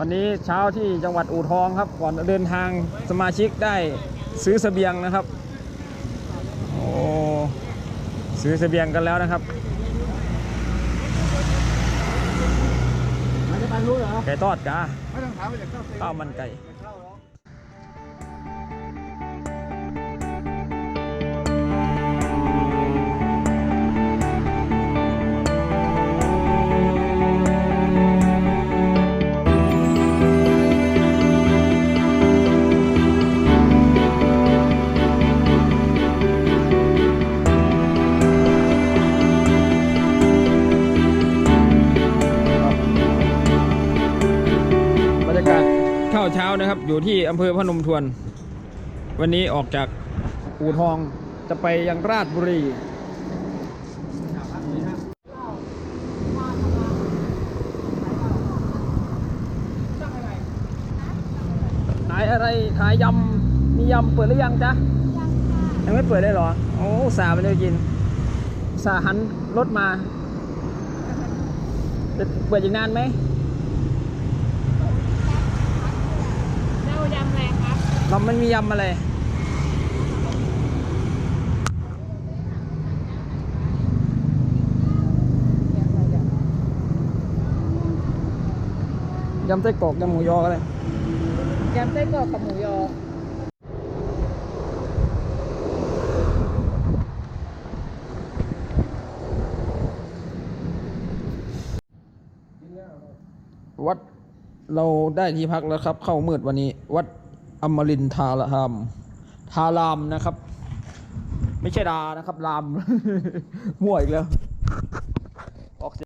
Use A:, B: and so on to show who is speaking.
A: วันนี้เช้าที่จังหวัดอู่ทองครับ ก่อนเดินทางสมาชิกได้ซื้อเสบียงนะครับ โอ้ซื้อเสบียงกันแล้วนะครับ
B: มันจะบรรลุเหรอ
A: ไก่ทอดกา
B: ไม่ต้องถามว่าจะเข้าเซเว่น
A: ข้าวมันไก่าวเช้านะครับ อยู่ที่อำเภอพนมทวน วันนี้ออกจากอู่ทองจะไปยังราชบุรีขายอะไรขายยำมียำเปิดหรือยังจ๊ะยังไม่เปิดได้หรอโอ้สาห์ไปเลยกิน สาห์หันรถมา เปิดอีกนานไหม
C: เจ้ายำอะไรครับ
A: เรามันมียำอะไรยำไส้กรอกยำหมูยอก็ได้
C: ยำไส้กรอกกับหมูยอ
A: วัดเราได้ที่พักแล้วครับ เข้ามืดวันนี้ วัด อมรินทารามทารามนะครับ ไม่ใช่ดานะครับ รามมั่วอีกแล้ว